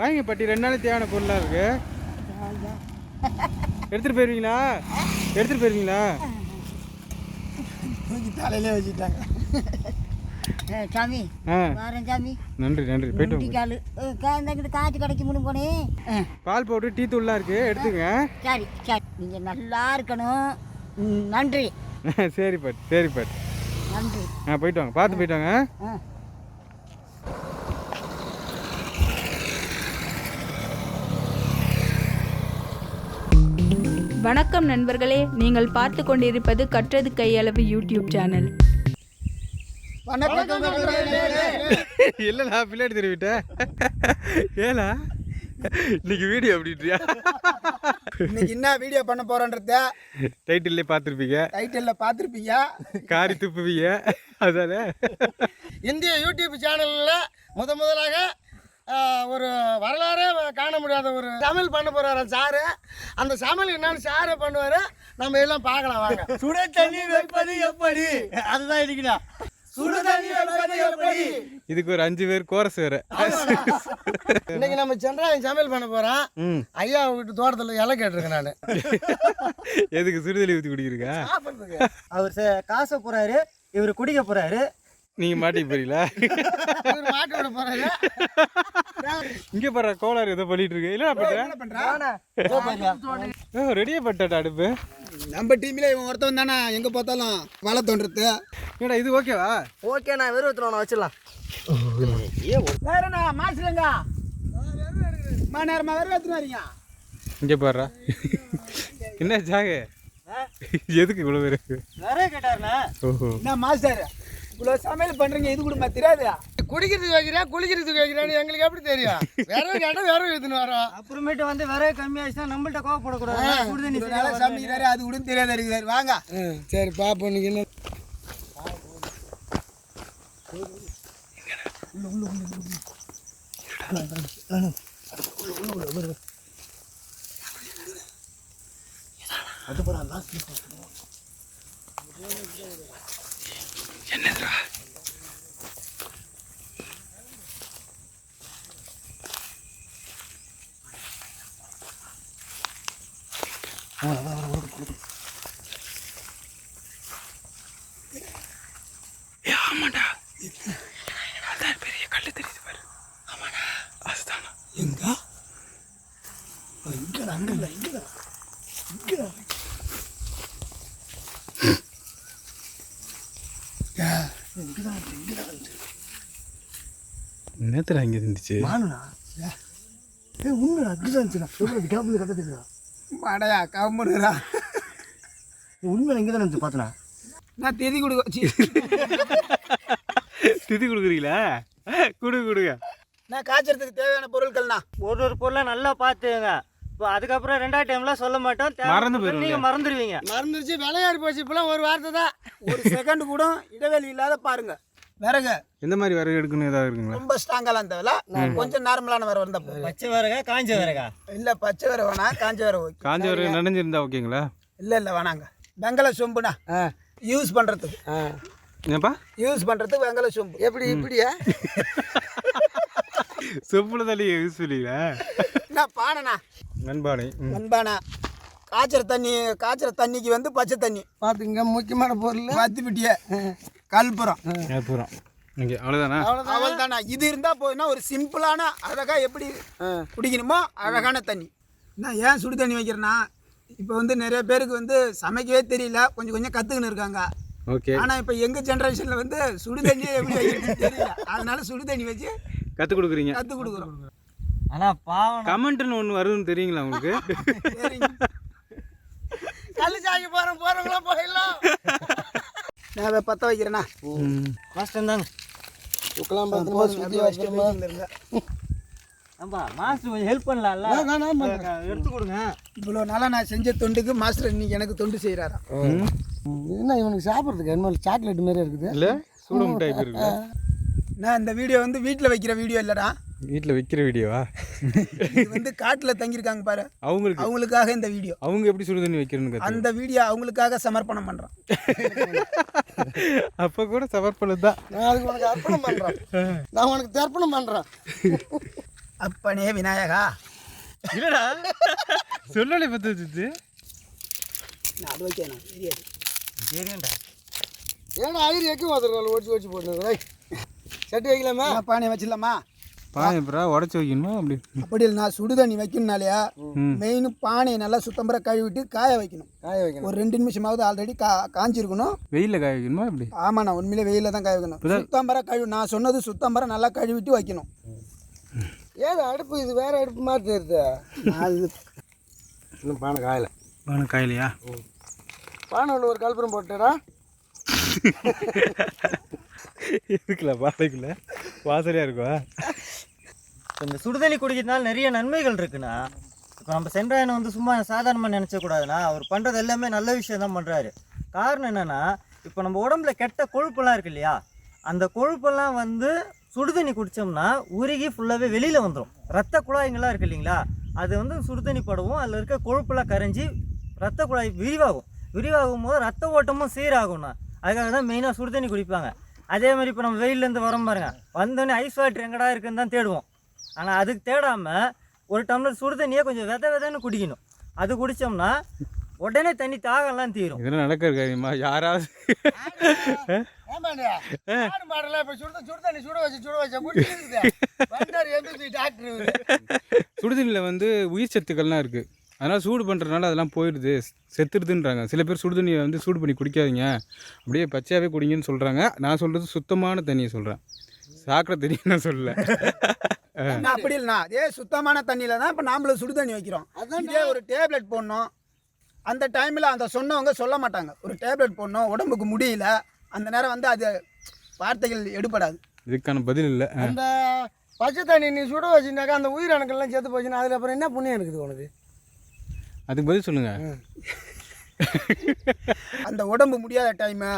வாங்க பாட்டி ரெண்டு நாளைக்கு தேவையான பொருளாக இருக்கு? எடுத்துகிட்டு போயிருவீங்களா? எடுத்துகிட்டு போயிருவீங்களா? தலையிலே வச்சுட்டாங்க. சாமி வாரேன் சாமி. நன்றி நன்றி. போயிட்டு. காலு இந்த காய்ச்சி கடைக்கு முன்னு போனேன் பால் பவுடர் டீ தூள்லாம் இருக்கு. எடுத்துங்க சரி சரி. நீங்கள் நல்லா இருக்கணும். நன்றி. சரி பாட்டி. சரி பாட்டி. நன்றி. ஆ போயிட்டு வாங்க. பார்த்து போயிட்டு வாங்க. வணக்கம் நண்பர்களே நீங்கள் பார்த்து கொண்டிருப்பது கற்றது கையளவு யூடியூப் சேனல். வணக்கம் இல்லைண்ணா பின்னாடி திரும்பிட்டேன் ஏலா இன்னைக்கு வீடியோ அப்படின்றியா? இன்னைக்கு என்ன வீடியோ பண்ண போறோன்றத டைட்டில்லே பார்த்துருப்பீங்க. டைட்டில்ல பார்த்துருப்பீங்க. காரி துப்புவீங்க. அதானே? இந்திய யூடியூப் சேனல்ல முத முதலாக ஒரு வரலாறே காண முடியாத ஒரு சமையல் பண்ண போறாரு சாரு. அந்த சமையல் என்னன்னு சாரு பண்ணுவாரு. நம்ம எல்லாம் பார்க்கலாம் வாங்க. சுட தண்ணி வைப்பது எப்படி? அதுதான் இருக்கா சுட தண்ணி வைப்பது எப்படி? இதுக்கு ஒரு அஞ்சு பேர் கோரஸ் வேற. இன்னைக்கு நம்ம சென்றாயன் சமையல் பண்ண போறோம் ஐயா வீட்டு தோட்டத்துல இலை கேட்டிருக்கேன் நான். எதுக்கு சுடுதண்ணி ஊற்றி குடிக்கிறீங்க? அவர் ச- காசை போறாரு. இவர் குடிக்க போறாரு. நீங்க போறீங்களா? மாட்டு போறாரு. இங்க பாரு கோளாறு ஏதோ பண்ணிட்டு இருக்கு. இல்ல. பண்ற? ஓ ரெடியா பட்டாடா அடுப்பு? நம்ம டீம்ல இவன் ஒருத்தவன் தானே? எங்க பார்த்தாலும் வலை தோன்றது ஏடா இது ஓகேவா ஓகே நான் வெறும் ஊற்றுறோம் வச்சிடலாம். வேறண்ணா மாசுலங்க? மணி நேரமா வேற எடுத்துன்னு வரீங்க. இங்க பாருடா. என்ன ஜாக? எதுக்கு இவ்வளவு பேர்? நிறைய கேட்டாருண்ணா. ஓஹோ. என்ன மாஸ்டர்? இவ்வளோ சமையல் பண்றீங்க இது கூட தெரியாது குடிக்கிறதுக்கு வைக்கிறேன் குளிக்கிறதுக்கு வைக்கிறேன்னு எங்களுக்கு எப்படி தெரியும் வேற கேட்டால் வேற எடுத்துன்னு வரோம் அப்புறமேட்டு வந்து விறகு கம்மியாச்சுன்னா நம்மள்ட்ட கோவப்படக்கூடாது சுடுதண்ணி நல்லா சமைக்கிறாரு அது கூட தெரியாத இருக்கிறாரு வாங்க சரி பாப்போம் நீங்க என்ன என்னதுரா ஆமாண்டா அதான் பெரிய கல் தெரியுது பாரு. ஆமாடா. அதுதானா? எங்க இங்க அங்கடா இங்கடா. இங்கடா. நேத்துல அங்கே இருந்துச்சு. மாடையா கம்முடுறா உண்மையில இங்கே தான் இருந்துச்சு பார்த்தனா? நான் திதி கொடுக்க சி, திதி கொடுக்குறீங்களா? கொடுங்க கொடுங்க. நான் காய்ச்சறதுக்கு தேவையான பொருட்கள்னா ஒரு ஒரு பொருளை நல்லா பார்த்துங்க. இப்போ அதுக்கப்புறம் ரெண்டாவது டைம்லாம் சொல்ல மாட்டோம். மறந்து பட்சம் போயிருவீங்க. நீங்க மறந்துடுவீங்க. மறந்துருச்சு விளையாடி போச்சு இப்பெல்லாம் ஒரு வார்த்தை தான். ஒரு செகண்ட் கூட இடைவெளி இல்லாத பாருங்க. விறகு. எந்த மாதிரி விறகு எடுக்கணும்? ஏதாவது இருக்குங்களா? ரொம்ப ஸ்ட்ராங்கெல்லாம் தேவையில்ல கொஞ்சம் நார்மலான விறகு வந்தா போதும் பச்சை விறகா காஞ்ச விறகா? இல்ல பச்சை விறகு வேணாம் காஞ்ச விறகு ஓகே. காஞ்ச விறகு நனைஞ்சிருந்தா ஓகேங்களா? இல்ல இல்ல வேணாங்க. வெங்கல சொம்புனா யூஸ் பண்றதுக்கு. ஏப்பா யூஸ் பண்றதுக்கு வெங்கல சொம்பு. எப்படி இப்படியா? செப்புல தள்ளி யூஸ் பண்ணீங்களா நான் பானைண்ணா. நண்பானை. ம். மண்பானை காய்ச்சற தண்ணி காய்ச்சற தண்ணிக்கு வந்து பச்சை தண்ணி. பார்த்துங்க முக்கியமான பொருள். வத்திப்பிட்டிய கல்புரம். அவ்வளோதானா அவள் தானே இது இருந்தால் போதுன்னா ஒரு சிம்பிளான அழகா எப்படி குடிக்கணுமோ அழகான தண்ணி. நான் ஏன் சுடு தண்ணி வைக்கிறேன்னா இப்போ வந்து நிறைய பேருக்கு வந்து சமைக்கவே தெரியல. கொஞ்சம் கொஞ்சம் கற்றுக்கின்னு இருக்காங்க. ஓகே. ஆனால் இப்போ எங்கள் ஜென்ரேஷனில் வந்து சுடு தண்ணியே எப்படி வைக்கிறதுன்னு தெரியல. அதனால சுடு தண்ணி வச்சு கற்றுக் கொடுக்குறீங்க. கற்றுக் கொடுக்குறோம். ஆனா பாவம். கமெண்ட்னு ஒன்று வருதுன்னு தெரியுங்களா உங்களுக்கு? கல் சாக்கி போகிறோம் போகிறவங்களாம் போயிடலாம். நான் அதை பற்ற வைக்கிறேண்ணா மாஸ்டர் தாங்க உக்கலாம் மாஸ்டர் கொஞ்சம் ஹெல்ப் பண்ணலாம்ல. எடுத்து கொடுங்க. இவ்வளோ நாளாக நான் செஞ்ச தொண்டுக்கு மாஸ்டர் இன்னைக்கு எனக்கு தொண்டு செய்கிறாராம் என்ன இவனுக்கு சாப்பிட்றதுக்கு? என்ன சாக்லேட் மாதிரி இருக்குது. இல்லை சூடம் டைப் இருக்கு நான் இந்த வீடியோ வந்து வீட்டில் வைக்கிற வீடியோ இல்லைடா. வீட்டில் வைக்கிற வீடியோவா? இது வந்து காட்டில் தங்கியிருக்காங்க பாரு. அவங்களுக்கு? அவங்களுக்காக இந்த வீடியோ. அவங்க எப்படி சுடு தண்ணி வைக்கிறேன்னு அந்த வீடியோ அவங்களுக்காக சமர்ப்பணம் பண்ணுறோம் அப்போ கூட சமர்ப்பணம் தான். நான் அதுக்கு உனக்கு அர்ப்பணம் பண்ணுறேன் நான் உனக்கு தர்ப்பணம் பண்ணுறேன் அப்பனே விநாயகா. இல்லடா. சொல்லலை பத்து வச்சுட்டு நான் அது வைக்கணும். தெரியாது ஏன்னா ஐயர் எக்கு மாத்திரம் ஓடிச்சு ஓடிச்சு போட்டு சட்டி வைக்கலாமா? பானை வச்சிடலாமா? பானை அப்புறம் உடச்சி வைக்கணுமா அப்படி. அப்படி இல்லை நான் சுடு தண்ணி வைக்கணும்னாலயா ம். மெயின் பானையை நல்லா சுத்தம்பர கழுவிட்டு காய வைக்கணும். காய வைக்கணும். ஒரு ரெண்டு நிமிஷமாவது ஆல்ரெடி கா காஞ்சிருக்கணும். வெயிலில் காய வைக்கணுமா அப்படி ஆமாம் நான் உண்மையிலே வெயிலில் தான் காய வைக்கணும். சுத்தம்பர கழுவி நான் சொன்னது சுத்தம்பர நல்லா கழுவிட்டு வைக்கணும். ஏது அடுப்பு இது வேற அடுப்பு மாதிரி தெரியுது. அது இன்னும் பானை காயல. பானை காயலையா? பானை உள்ள ஒரு கல்புரம் போட்டேடா. இருக்குல்ல பானைக்குள்ள. வாசனையாக இருக்குவா இப்போ இந்த சுடுதண்ணி குடிக்கிறதுனால நிறைய நன்மைகள் இருக்குண்ணா. இப்போ நம்ம சென்றாயனை வந்து சும்மா சாதாரணமாக நினச்சக்கூடாதுண்ணா. அவர் பண்ணுறது எல்லாமே நல்ல விஷயம் தான் பண்ணுறாரு காரணம் என்னென்னா இப்போ நம்ம உடம்புல கெட்ட கொழுப்பெல்லாம் இருக்கு இல்லையா? அந்த கொழுப்பெல்லாம் வந்து சுடுதண்ணி குடித்தோம்னா உருகி ஃபுல்லாகவே வெளியில் வந்துடும் ரத்த குழாய்ங்கள்லாம் இருக்கு இல்லைங்களா? அது வந்து சுடுதண்ணி படவும் அதில் இருக்க கொழுப்பெல்லாம் கரைஞ்சி ரத்த குழாய் விரிவாகும். விரிவாகும் போது ரத்த ஓட்டமும் சீராகும்ண்ணா. அதுக்காக தான் மெயினாக சுடுதண்ணி குடிப்பாங்க. அதே மாதிரி இப்போ நம்ம வெயிலேருந்து வரோம் பாருங்க. வந்தோடனே ஐஸ் வாட்டர் எங்கடா இருக்குன்னு தான் தேடுவோம். ஆனால் அதுக்கு தேடாமல் ஒரு டம்ளர் சுடு தண்ணியை கொஞ்சம் வித விதன்னு குடிக்கணும். அது குடித்தோம்னா உடனே தண்ணி தாகம்லாம் தீரும். இதெல்லாம் நடக்கிற காரியமா யாராவது ஆடு மாடெல்லாம் இப்போ சுடு சுடு தண்ணி சுட வச்சு சுட வச்சு குடிச்சிருக்குது. வந்தார் எம்பி டாக்டர். சுடுதண்ணியில் வந்து உயிர் சத்துக்கள்லாம் இருக்குது அதனால் சூடு பண்ணுறதுனால அதெல்லாம் போயிடுது செத்துடுதுன்றாங்க சில பேர் சுடுதண்ணியை வந்து சூடு பண்ணி குடிக்காதீங்க. அப்படியே பச்சையாகவே குடிங்கன்னு சொல்கிறாங்க நான் சொல்கிறது சுத்தமான தண்ணியை சொல்கிறேன் சாக்கடை தண்ணியை நான் சொல்லல அப்படி இல்லைண்ணா. அதே சுத்தமான தண்ணியில தான் இப்போ நாமளும் சுடு தண்ணி வைக்கிறோம் இதே ஒரு டேப்லெட் போடணும். அந்த டைமில் அந்த சொன்னவங்க சொல்ல மாட்டாங்க. ஒரு டேப்லெட் போடணும் உடம்புக்கு முடியல. அந்த நேரம் வந்து அது வார்த்தைகள் எடுபடாது. இதுக்கான பதில் இல்லை. அந்த பச்சை தண்ணி நீ சுட வச்சுனாக்கா அந்த உயிரணுக்கள்லாம் செத்து போச்சுன்னா அதில் அப்புறம் என்ன புண்ணியம் இருக்குது உனக்கு? அதுக்கு பதில் சொல்லுங்கள் அந்த உடம்பு முடியாத டைமு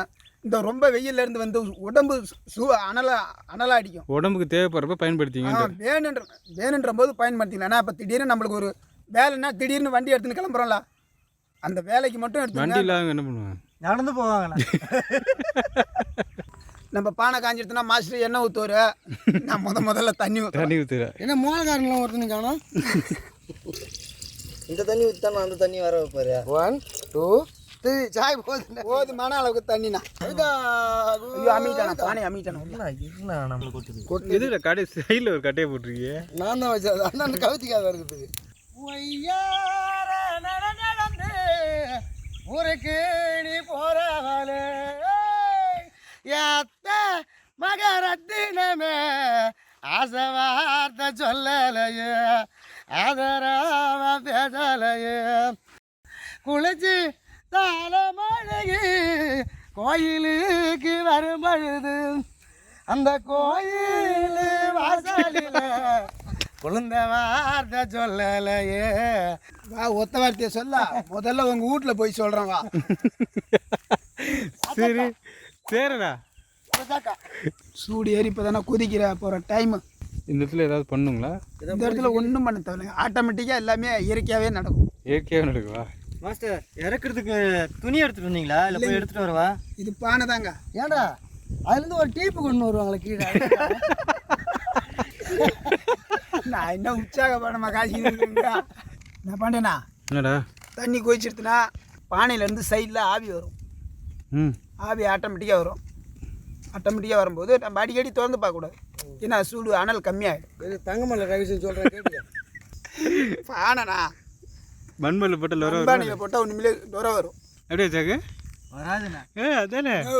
இந்த ரொம்ப வெயில்ல இருந்து வந்து உடம்பு சு அனலா அனலா அடிக்கும் உடம்புக்கு தேவைப்படுறப்ப பயன்படுத்திங்க வேணுன்ற வேணுன்ற போது பயன்படுத்திக்கலாம். இப்போ திடீர்னு நம்மளுக்கு ஒரு வேலைன்னா திடீர்னு வண்டி எடுத்துன்னு கிளம்புறோம்ல அந்த வேலைக்கு மட்டும் வண்டி எடுத்து இல்லாதவங்க என்ன பண்ணுவாங்க? நடந்து போவாங்கண்ணா நம்ம பானை காஞ்சிடுத்துனா மாஸ்டர் எண்ணெய் ஊற்றுவார் நான் முத முதல்ல தண்ணி ஊற்றுறேன் தண்ணி ஊற்றுற என்ன மூலக்காரங்களாம் ஒருத்தனு காணும்? இந்த தண்ணி ஊற்றி தான் அந்த தண்ணி வர வைப்பாரு. ஒன் டூ சாய் போகுது போதுமான அளவுக்கு தண்ணிண்ணா ஐயோ அமிட்டானா பானை அமிட்டானா எதுல கடை சைடில் ஒரு கட்டையை போட்டிருக்கீங்க நான் தான் வச்சது அண்ணன் அந்த கவிதைக்காக நட நடந்து ஊருக்கு நீ போறவளே. மகரத்தினமே ஆசை வார்த்தை சொல்லலையே. ஆதரவ பேசலையே. குளிச்சு தாளமழகி கோயிலுக்கு வரும் பொழுது அந்த கோயில் வாசலில் குழந்த வார்த்தை சொல்லலையே. வா ஒத்த வார்த்தையை சொல்ல. முதல்ல உங்கள் வீட்டில் போய் சொல்கிறேன் வா. சரி சரிடா. சூடு ஏறி இப்போ தானே குதிக்கிற போகிற டைமு இந்த இடத்துல ஏதாவது பண்ணுங்களா? இந்த இடத்துல ஒன்றும் பண்ண தேவையில்லைங்க. ஆட்டோமேட்டிக்காக எல்லாமே இயற்கையாகவே நடக்கும். இயற்கையாக நடக்குவா? மாஸ்டர் இறக்குறதுக்கு துணி எடுத்துட்டு வந்தீங்களா? இல்லை போய் எடுத்துட்டு வரவா? இது பானை தாங்க. ஏன்டா? அதுலேருந்து ஒரு டீப்பு கொண்டு வருவாங்களே கீழே. நான் என்ன உற்சாகப்படமா காட்சி நான் பண்ணேண்ணா என்னடா? தண்ணி கொதிச்சிடுத்துனா பானையிலேருந்து சைடில் ஆவி வரும். ம். ஆவி ஆட்டோமேட்டிக்காக வரும். ஆட்டோமேட்டிக்காக வரும்போது நம்ம அடிக்கடி திறந்து பார்க்கக்கூடாது. ஏன்னா சூடு அனல் கம்மியாகிடும் இது தங்கமல்ல ரகசியம் சொல்கிறேன் கேட்டுக்க. பானைண்ணா மண்மல்ல போட்டு லொர வரும் போட்டால் ஒன்றுமே டொர வரும். அப்படியே சாக்கு வராதுண்ணா. ஏ அதானே? ஓ,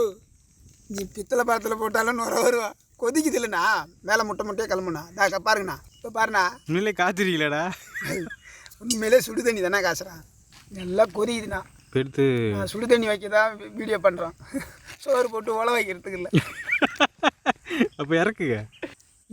நீ பித்தளை பாத்திரத்தில் போட்டாலும் நுர வருவா. கொதிக்குது இல்லைண்ணா மேலே முட்டை முட்டையே கிளம்புண்ணா. தாக்கா பாருங்கண்ணா. இப்போ பாருண்ணா. உண்மையிலே காத்திருக்கீங்களாடா. உண்மையிலே சுடு தண்ணி தானே காசுறான் நல்லா கொதிக்குதுண்ணா. எடுத்து சுடு தண்ணி வைக்க தான் வீடியோ பண்ணுறோம் சோறு போட்டு உழ வைக்கிறதுக்கு இல்லை. அப்போ இறக்குங்க.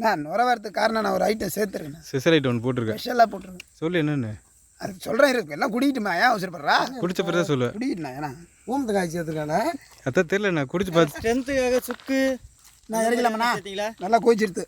நான் நுர வரதுக்கு காரணம் நான் ஒரு ஐட்டம் சேர்த்துருக்கேன் சிசரைட் ஒன்று போட்டிருக்கேன். ஸ்பெஷலாக போட்டுருங்க சொல்லு என்னன்னு. அதுக்கு சொல்கிறேன் இருக்கு எல்லாம் குடிக்கிட்டுமா ஏன் அவசரப்படுறா குடிச்ச பிறகு தான் சொல்லுவேன் குடிக்கிட்டுண்ணா ஏன்னா ஊமத்து காய்ச்சி எடுத்துக்கானே அதான் தெரியல நான் குடிச்சு பார்த்து ஸ்ட்ரென்த்துக்காக சுக்கு நான் இறக்கலாமண்ணா நல்லா ஆயிருண்ணா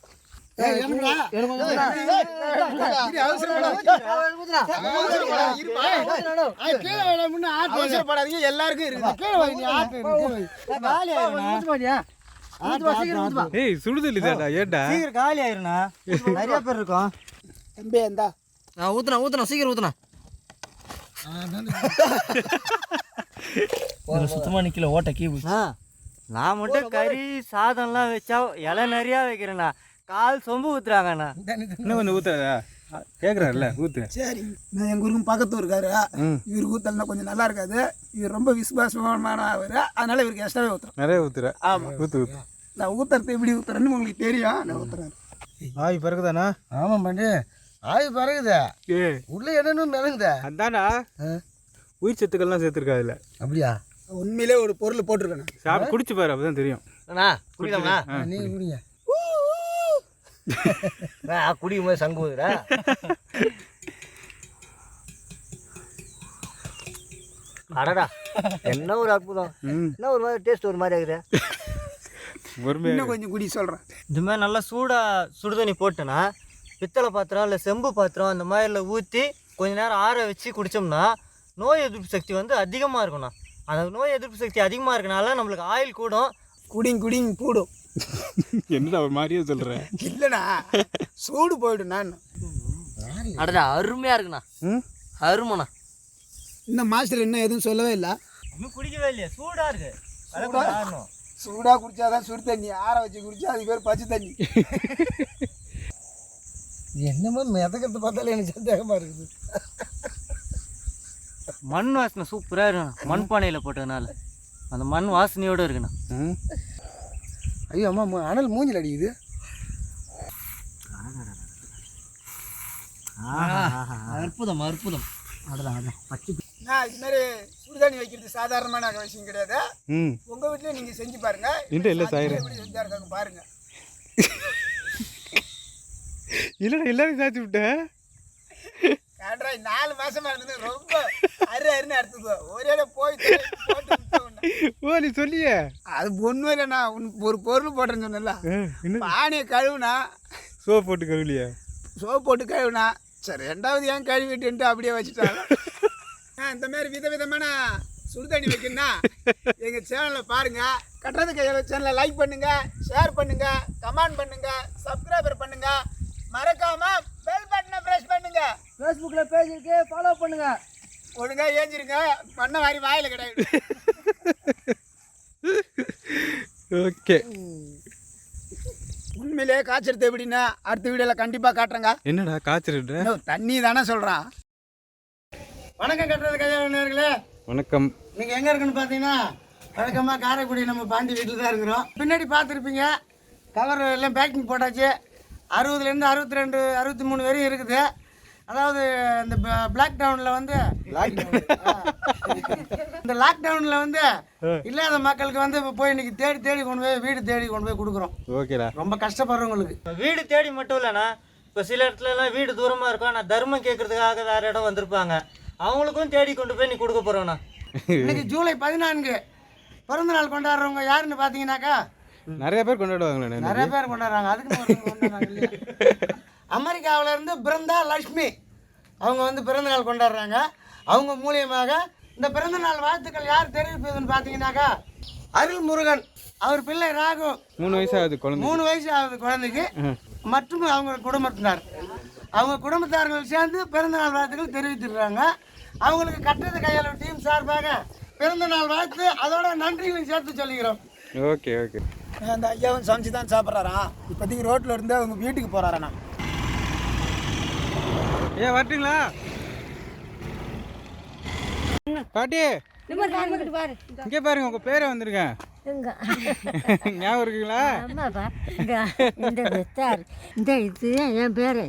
ஏய் சுடுதல்லி தாடா ஏன்டா சீக்கிரம் காலி ஆயிருண்ணா நிறைய பேர் இருக்கோம் தம்பி இந்தா நான் ஊற்றுனா ஊற்றுனா சீக்கிரம் ஊற்றுனா சுத்தமாக நிற்கல ஓட்ட கீ நான் மட்டும் கறி சாதம்லாம் வச்சா இலை நிறையா வைக்கிறேண்ணா. கால் சொம்பு ஊற்றுறாங்கண்ணா இன்னும் கொஞ்சம் ஊற்றாதா கேட்குறாருல ஊற்று சரி நான் எங்கள் ஊருக்கும் பக்கத்து இருக்காரு. இவருக்கு ஊத்தல்னா கொஞ்சம் நல்லா இருக்காது. இவர் ரொம்ப விசுவாசமான அவர். அதனால இவருக்கு எக்ஸ்ட்ராவே ஊற்றுறேன் நிறைய ஊற்றுற ஆமாம் ஊற்று ஊற்று நான் ஊத்துறது எப்படி ஊத்துறேன்னு உங்களுக்கு தெரியும். நான் ஊத்துறேன். ஆய் பிறகுதானா ஆமாம் பண்ணி ஆய் பறகுதே ஏ. உள்ளே என்னன்னு மிளகுதே அதானா உயிர் சத்துக்கள்லாம் சேர்த்துருக்கா அதில் அப்படியா? உண்மையிலே ஒரு பொருள் போட்டிருக்கேன். சாப்பிட்டு குடிச்சு பாரு அப்போ தான் தெரியும். அண்ணா குடிக்கலாம்ண்ணா நீ குடிங்க. குடிக்கும் போது சங்கு ஊதுடா அடடா என்ன ஒரு அற்புதம். என்ன ஒரு மாதிரி டேஸ்ட் ஒரு மாதிரி ஆகுது. இன்னும் கொஞ்சம் குடி சொல்கிறேன் இது மாதிரி நல்லா சூடாக சுடுதண்ணி போட்டுனா பித்தளை பாத்திரம் இல்லை செம்பு பாத்திரம் அந்த மாதிரில ஊற்றி கொஞ்ச நேரம் ஆற வச்சு குடித்தோம்னா நோய் எதிர்ப்பு சக்தி வந்து அதிகமாக இருக்கும்ண்ணா. அந்த நோய் எதிர்ப்பு சக்தி அதிகமாக இருக்கனால நம்மளுக்கு ஆயில் கூடும். குடிங் குடிங் கூடும். என்னடா ஒரு மாதிரியே சொல்கிறேன் இல்லைண்ணா. சூடு போயிடும் நான் அடடா அருமையாக இருக்குண்ணா. ம்? அருமைண்ணா. இந்த மாஸ்டர் இன்னும் எதுவும் சொல்லவே இல்லை. இன்னும் குடிக்கவே இல்லையா சூடாக இருக்கு. கொஞ்சம் சூடாக குடிச்சாதான் சுடு தண்ணி ஆற வச்சு குடிச்சா அது பேர் பச்சை தண்ணி. என்னமோ மிதக்கிறது பார்த்தாலே எனக்கு சந்தேகமாக இருக்குது. மண் வாசனை சூப்பராக இருக்குண்ணா மண் பானையில் போட்டதுனால. அந்த மண் வாசனையோடு இருக்குண்ணா ம். ஐயோ அம்மா அனல் மூஞ்சில் அடிக்குது. அற்புதம் அற்புதம். நான் இது மாதிரி சுடுதண்ணி வைக்கிறது சாதாரணமான விஷயம் கிடையாது. உங்கள் வீட்லேயும் நீங்கள் செஞ்சு பாருங்க. இல்லை இல்லை சாயிரம் எப்படி செஞ்சா இருக்காங்க பாருங்க. இல்லைடா எல்லாரும் சாய்ச்சி விட்டேன். நாலு மாசமா இருந்தது. ரொம்ப அரு அருன்னு அறுத்துது ஒரே போய். ஓ நீ சொல்லியே. அது ஒன்றும் இல்லைண்ணா. ஒரு பொருள் போட்டேன்னு சொன்னல பானையை கழுவுனா சோப் போட்டு கழுவிலியா. சோப் போட்டு கழுவுனா சரி ரெண்டாவது ஏன் கழுவிட்டுன்ட்டு அப்படியே வச்சுட்டாங்க இந்த மாதிரி விதவிதமான சுடுதண்ணி வைக்கணும்னா எங்கள் சேனலை பாருங்க. கட்டுறது கையில் சேனலை லைக் பண்ணுங்க ஷேர் பண்ணுங்க கமெண்ட் பண்ணுங்க சப்ஸ்கிரைபர் பண்ணுங்க. மறக்காம பெல் பட்டனை ப்ரெஸ் பண்ணுங்க. ஃபேஸ்புக்கில் பேஜ் இருக்கு ஃபாலோ பண்ணுங்க. ஒழுங்கா ஏஞ்சிருங்க. பண்ண வாரி வாயில கிடையாது. ஓகே. உண்மையிலேயே காய்ச்சறது எப்படின்னா அடுத்த வீடியோவில் கண்டிப்பாக காட்டுறேங்க. என்னடா காய்ச்சல் தண்ணி தானே சொல்கிறான் வணக்கம் கட்டுறது கையாள நேர்களே. வணக்கம். நீங்கள் எங்கே இருக்குன்னு பார்த்தீங்கன்னா வழக்கமாக காரைக்குடி நம்ம பாண்டி வீட்டில் தான் இருக்கிறோம். பின்னாடி பார்த்துருப்பீங்க. கவர் எல்லாம் பேக்கிங் போட்டாச்சு. அறுபதுலேருந்து அறுபத்தி ரெண்டு அறுபத்தி மூணு வரையும் இருக்குது. அதாவது இந்த பிளாக் டவுனில் வந்து இந்த லாக்டவுனில் வந்து இல்லாத மக்களுக்கு வந்து இப்போ போய் இன்னைக்கு தேடி தேடி கொண்டு போய் வீடு தேடி கொண்டு போய் கொடுக்குறோம். ஓகேடா. ரொம்ப கஷ்டப்படுறவங்களுக்கு. வீடு தேடி மட்டும் இல்லைண்ணா இப்போ சில இடத்துலலாம் வீடு தூரமாக இருக்கும் ஆனால் தர்மம் கேட்கறதுக்காக வேறு இடம் வந்திருப்பாங்க. அவங்களுக்கும் தேடி கொண்டு போய் நீ கொடுக்க போகிறோண்ணா இன்னைக்கு ஜூலை பதினான்கு. பிறந்த நாள் கொண்டாடுறவங்க யாருன்னு பார்த்தீங்கன்னாக்கா நிறைய பேர் கொண்டாடுவாங்களே நிறைய பேர் கொண்டாடுறாங்க. அதுக்கு அமெரிக்காவுல இருந்து பிருந்தா லக்ஷ்மி அவங்க வந்து பிறந்த நாள் கொண்டாடுறாங்க. அவங்க மூலியமாக இந்த பிறந்த நாள் வாழ்த்துக்கள் யார் தெரிவிப்பதுன்னு பார்த்தீங்கன்னாக்கா அருள் முருகன் அவர் பிள்ளை ராகு. மூணு வயசு ஆகுது குழந்தை மூணு வயசு ஆகுது குழந்தைக்கு மற்றும் அவங்க குடும்பத்தினர். அவங்க குடும்பத்தார்கள் சேர்ந்து பிறந்த நாள் வாழ்த்துக்கள் தெரிவித்திருக்காங்க அவங்களுக்கு கட்டத கையாளர் டீம் சார்பாக பிறந்த நாள் வாழ்த்து. அதோட நன்றிகளையும் சேர்த்து சொல்லிக்கிறோம். Okay okay. அந்த ஐயாவும் சமைச்சு தான் சாப்பிட்றாராம் இப்போதைக்கு ரோட்டில் இருந்து அவங்க வீட்டுக்கு போகிறாராண்ணா ஏ வரட்டுங்களா? பாட்டி பாரு இங்கே பாருங்க உங்க பேரை வந்திருக்கேன். ஞாபகம் இருக்குங்களா? இந்த இது என் பேர்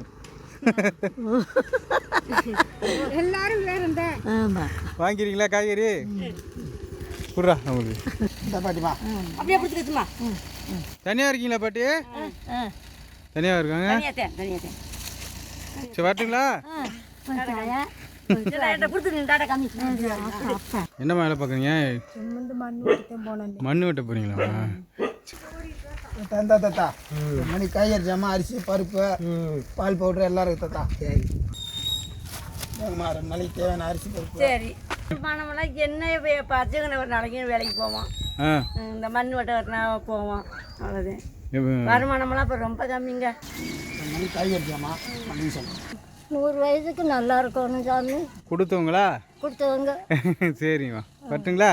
எல்லாரும் வேறு ஆமாம் வாங்கிறீங்களா காய்கறி? குடுறா இந்த பாட்டிமா அப்படியே பிடிச்சிக்கச்சுமா தனியாக இருக்கீங்களா பாட்டி? தனியாக இருக்காங்க? சரி வரட்டுங்களா? என்ன வேலை பார்க்குறீங்க? மண்ணு வெட்ட போகிறீங்களா தந்தா தத்தா மணி காய்கறி ஜாமான் அரிசி பருப்பு பால் பவுடர் எல்லாம் இருக்கு தத்தா. சரி. ரெண்டு நாளைக்கு தேவையான அரிசி பருப்பு. சரி. வருமானமெல்லாம் என்ன பச்சைங்கன ஒரு நாளைக்கு வேலைக்கு போவோம். இந்த மண் வெட்ட வெட்டினா போவோம். அவ்வளோதான் வருமானமெல்லாம் இப்போ ரொம்ப கம்மிங்க. இது காய்கறி ஜாமான் அப்படின்னு சொல்கிறேன் நூறு வயதுக்கு நல்லா இருக்கணும் சாமி. கொடுத்தவங்களா? கொடுத்தவங்க. சரிம்மா. வரட்டுங்களா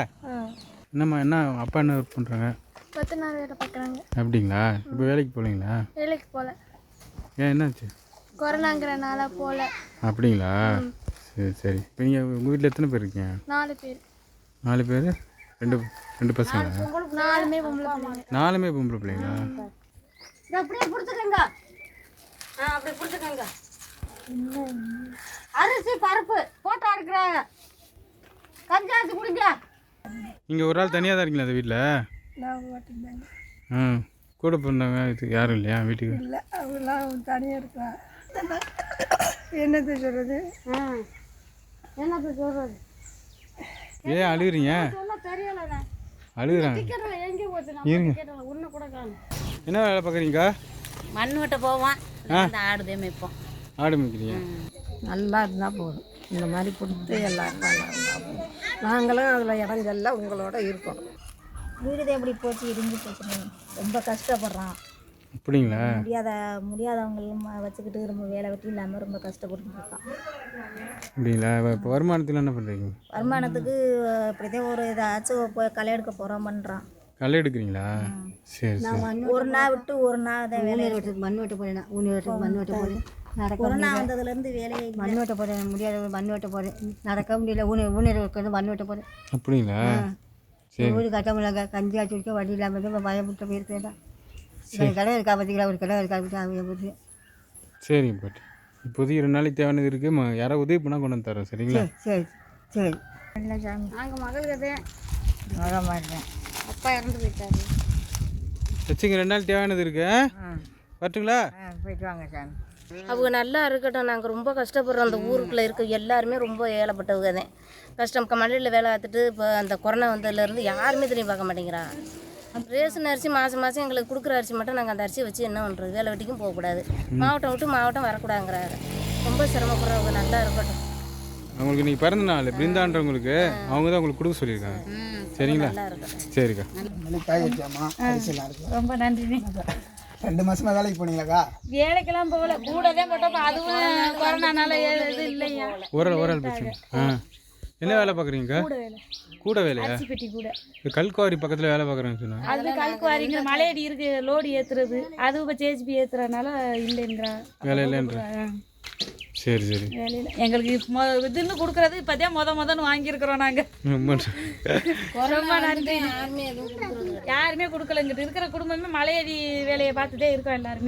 என்னம்மா என்ன அப்பா என்ன ஒர்க் பண்ணுறாங்க பத்து நாள் வேலை பார்க்குறாங்க. அப்படிங்களா? இப்போ வேலைக்கு போகலீங்களா? வேலைக்கு போகல. ஏன் என்னாச்சு? கொரோனாங்கிறனால போகல அப்படிங்களா? சரி சரி. இப்போ நீங்கள் உங்கள் வீட்டில் எத்தனை பேர் இருக்கீங்க? நாலு பேர். நாலு பேர்? ரெண்டு ரெண்டு பசங்களா? நாலுமே பொம்பளை பிள்ளைங்க. நாலுமே பொம்பளை பிள்ளைங்களா? இதை அப்படியே பிடிச்சிக்கங்க. ஆ அப்படி பிடிச்சிக்கங்க. அரிசி பருப்பு போட்டோ எடுக்கிறாங்க கஞ்சாச்சு குடிங்க. நீங்கள் ஒரு ஆள் தனியாக தான் இருக்கீங்களா அந்த வீட்டில் ஆ கூட பிறந்தவங்க இது யாரும் இல்லையா வீட்டுக்கு? இல்லை அவங்களாம் தனியாக இருக்கிறான் என்னத்தை சொல்கிறது ஆ. என்னத்தை சொல்கிறது ஏன் அழுகுறீங்க? அழுகுறாங்க. கேட்டல எங்கே போச்சு? இருங்க. என்ன வேலை பார்க்குறீங்கக்கா மண் வெட்ட போவோம் ஆடுதே மேய்ப்போம். ஆடு மேய்க்கிறீங்க? நல்லா இருந்தால் போதும். இந்த மாதிரி கொடுத்து எல்லாரும் நல்லா இருந்தால் போதும். நாங்களும் அதில் இடங்கள்ல உங்களோட இருக்கோம். வீடு எப்படி போச்சு? இடிஞ்சு போச்சு ரொம்ப கஷ்டப்படுறான். அப்படிங்களா? முடியாத முடியாதவங்களும் வச்சுக்கிட்டு ரொம்ப வேலை வெட்டி இல்லாமல் ரொம்ப கஷ்டப்பட்டு இருக்கான் அப்படிங்களா? இப்போ வருமானத்தில் என்ன பண்ணுறீங்க வருமானத்துக்கு இப்படிதான் ஒரு ஏதாச்சும் போய் களை எடுக்க போகிறோம் பண்ணுறான் களை எடுக்கிறீங்களா? சரி சரி. ஒரு நாள் விட்டு ஒரு நாள் தான் வேலை வீட்டுக்கு மண் வெட்ட போறேன் ஊனி வீட்டுக்கு மண் வெட்ட போறேன். நடக்க கொரோனா வந்ததுலேருந்து வேலையே. மண் வெட்ட போறேன். முடியாத மண் வெட்ட போறேன். நடக்க முடியல. ஊனி ஊனியர் இருக்கிறது மண் வெட்ட போறேன். அப்படிங்களா? சரி. வீடு கட்ட முடியல. கஞ்சி ஆச்சு வழி இல்லாமல் பயப்பட்டு போயிருக்கேன் கடை இருக்கா பார்த்தீங்களா ஒரு கடை இருக்கா பற்றி சரிங்க பாட்டி. இப்போதைக்கு ரெண்டு நாளைக்கு தேவையானது இருக்குது யாராவது உதவி பண்ணால் கொண்டு வந்து தரோம் சரிங்களா? சரி சரி நாங்கள் மகளுக்கு தான் வர மாட்டேன் அப்பா இறந்து போயிட்டாரு. வச்சுங்க ரெண்டு நாள் தேவையானது இருக்கு வரட்டுங்களா? போயிட்டு வாங்க சாமி. அவங்க நல்லா இருக்கட்டும். நாங்கள் ரொம்ப கஷ்டப்படுறோம். அந்த ஊருக்குள்ளே இருக்க எல்லாருமே ரொம்ப ஏழப்பட்டவங்க தான். கஷ்டம். மழையில் வேலை பார்த்துட்டு இப்போ அந்த கொரோனா வந்ததுலேருந்து யாருமே திரும்பி பார்க்க மாட்டேங்கிறான் ரேஷன் அரிசி மாதம் மாதம் எங்களுக்கு கொடுக்குற அரிசி மட்டும் நாங்கள் அந்த அரிசி வச்சு என்ன பண்ணுறது வேலை வெட்டிக்கும் போகக்கூடாது. மாவட்டம் விட்டு மாவட்டம் வரக்கூடாதுங்கிறாங்க. ரொம்ப சிரமப்படுறவங்க நல்லா இருக்கட்டும். அவங்களுக்கு நீங்கள் பிறந்த நாள் பிருந்தான்றவங்களுக்கு அவங்க தான் உங்களுக்கு கொடுக்க சொல்லியிருக்காங்க. சரிங்களா? நல்லா இருக்கட்டும். சரிக்கா. ரொம்ப நன்றி ரெண்டு மாசமா வேலைக்கு போனீங்களாக்கா? வேலைக்கெல்லாம் போகல. கூட தான் போட்டோம் அதுவும் கொரோனானால இது இல்லையா? ஒரு ஒரு பேசுங்க ஆ. என்ன வேலை பார்க்குறீங்கக்கா கூட வேலையா? பெட்டி கூட. இது கல்குவாரி பக்கத்தில் வேலை பார்க்குறேன்னு சொன்னாங்க அது கல்குவாரிங்கிற மலையடி இருக்கு லோடு ஏத்துறது. அது இப்போ ஜேஜிபி ஏத்துறதுனால இல்லைங்கிறா வேலை இல்லைன்ற. சரி சரி. வேலையில் எங்களுக்கு இதுன்னு கொடுக்குறது இப்போதான் முத முதன்னு வாங்கியிருக்கிறோம் நாங்கள் ரொம்ப ரொம்ப நன்றி. யாருமே கொடுக்கல. இங்கிட்டு இருக்கிற குடும்பமே மலையடி வேலையை பார்த்துட்டே இருக்கோம் எல்லாருமே.